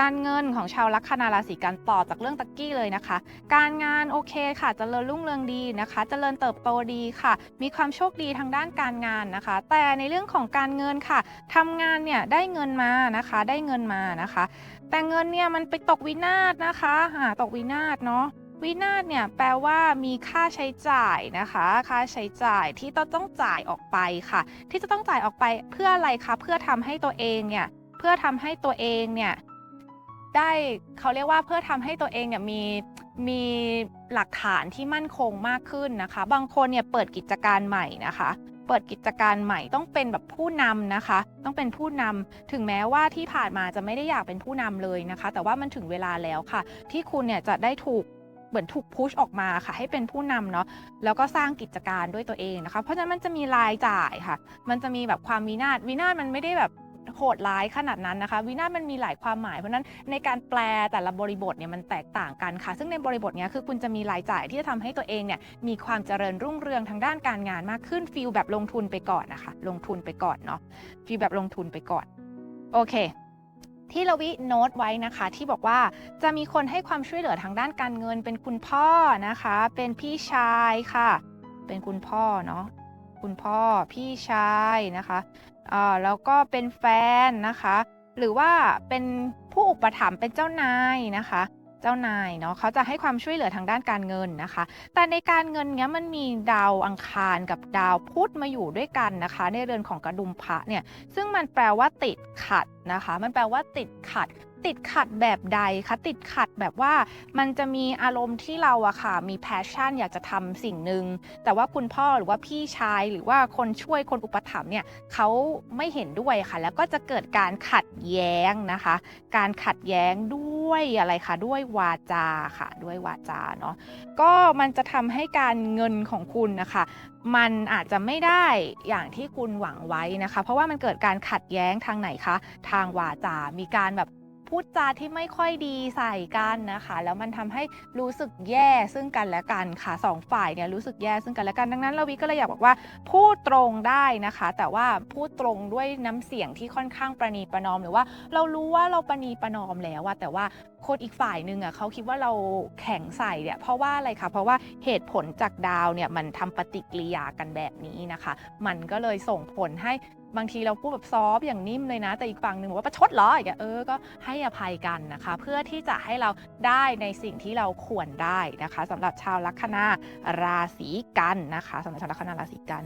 การเงินของชาวลัคนาราศีกันต่อจากเรื่องตะกี้เลยนะคะ การงานโอเคค่ะเจริญรุ่งเรืองดีนะคะเจริญเติบโตดีค่ะ มีความโชคดีทางด้านการงานนะคะ แต่ในเรื่องของการเงินค่ะทำงานเนี่ยได้เงินมานะคะ ได้เงินมานะคะ แต่เงินเนี่ยมันไปตกวินาศนะคะหาตกวินาศเนาะวินาศเนี่ยแปลว่ามีค่าใช้จ่ายนะคะ ค่าใช้จ่ายที่ต้องต้องจ่ายออกไปค่ะ ที่จะต้องจ่ายออกไปเพื่ออะไรคะเพื่อทำให้ตัวเองเนี่ยเพื่อทำให้ตัวเองเนี่ย ได้เขาเรียกว่าเพื่อทำให้ตัวเองเนี่ยมีมีหลักฐานที่มั่นคงมากขึ้นนะคะ บางคนเนี่ยเปิดกิจการใหม่นะคะ เปิดกิจการใหม่ต้องเป็นแบบผู้นำนะคะ ต้องเป็นผู้นำถึงแม้ว่าที่ผ่านมาจะไม่ได้อยากเป็นผู้นำเลยนะคะ แต่ว่ามันถึงเวลาแล้วค่ะ ที่คุณเนี่ยจะได้ถูกเหมือนถูกพุชออกมาค่ะ ให้เป็นผู้นำเนาะแล้วก็สร้างกิจการด้วยตัวเองนะคะ เพราะฉะนั้นมันจะมีรายจ่ายค่ะ มันจะมีแบบความวินาศวินาศมันไม่ได้แบบ โหดร้ายขนาดนั้นนะคะวินามันมีหลายความหมายเพราะฉะนั้นในการแปลแต่ละบริบทเนี่ยมันแตกต่างกันค่ะ ซึ่งในบริบทเนี้ยคือคุณจะมีรายจ่ายที่จะทำให้ตัวเองเนี่ยมีความเจริญรุ่งเรืองทางด้านการงานมากขึ้นฟีลแบบลงทุนไปก่อนนะคะ ลงทุนไปก่อนเนาะฟีลแบบลงทุนไปก่อนโอเคที่เราวิโน้ตไว้นะคะ ที่บอกว่าจะมีคนให้ความช่วยเหลือทางด้านการเงิน เป็นคุณพ่อนะคะ เป็นพี่ชายค่ะ เป็นคุณพ่อเนาะ คุณพ่อพี่ชายนะคะอ่าแล้วก็เป็นแฟนนะคะ หรือว่าเป็นผู้อุปถัมภ์เป็นเจ้านายนะคะเจ้านายเนาะเขาจะให้ความช่วยเหลือทางด้านการเงินนะคะ แต่ในการเงินเนี้ยมันมีดาวอังคารกับดาวพุธมาอยู่ด้วยกันนะคะ ในเรือนของกระดุมพระเนี่ยซึ่งมันแปลว่าติดขัดนะคะ มันแปลว่าติดขัด ติดขัดแบบใดคะติดขัดแบบว่ามันจะมีอารมณ์ที่เราอะค่ะ มีแพชชั่นอยากจะทำสิ่งหนึ่งแต่ว่าคุณพ่อหรือว่าพี่ชายหรือว่าคนช่วยคนอุปถัมภ์เนี่ยเขาไม่เห็นด้วยค่ะ แล้วก็จะเกิดการขัดแย้งนะคะ การขัดแย้งด้วยอะไรคะด้วยวาจาค่ะ ด้วยวาจาเนาะก็มันจะทำให้การเงินของคุณนะคะมันอาจจะไม่ได้อย่างที่คุณหวังไว้นะคะ เพราะว่ามันเกิดการขัดแย้งทางไหนคะ ทางวาจา มีการแบบ พูดจาที่ไม่ค่อยดีใส่กันนะคะ แล้วมันทำให้รู้สึกแย่ซึ่งกันและกันค่ะสองฝ่ายเนี่ยรู้สึกแย่ซึ่งกันและกันดังนั้นเราวิก็เลยอยากบอกว่าพูดตรงได้นะคะ แต่ว่าพูดตรงด้วยน้ำเสียงที่ค่อนข้างประนีประนอมหรือว่า เรารู้ว่าเราประนีประนอมแล้วอะแต่ว่าคนอีกฝ่ายหนึ่งอะเขาคิดว่าเราแข็งใส่เนี่ยเพราะว่าอะไรคะเพราะว่าเหตุผลจากดาวเนี่ยมันทำปฏิกิริยากันแบบนี้นะคะ มันก็เลยส่งผลให้บางทีเราพูดแบบซอฟอย่างนิ่มเลยนะ แต่อีกฝั่งหนึ่งบอกว่าประชดเหรออย่างเงี้ยเออก็ให้อภัยกันนะคะ เพื่อที่จะให้เราได้ในสิ่งที่เราควรได้นะคะสำหรับชาวลัคนาราศีกันนะคะสำหรับชาวลัคนาราศีกัน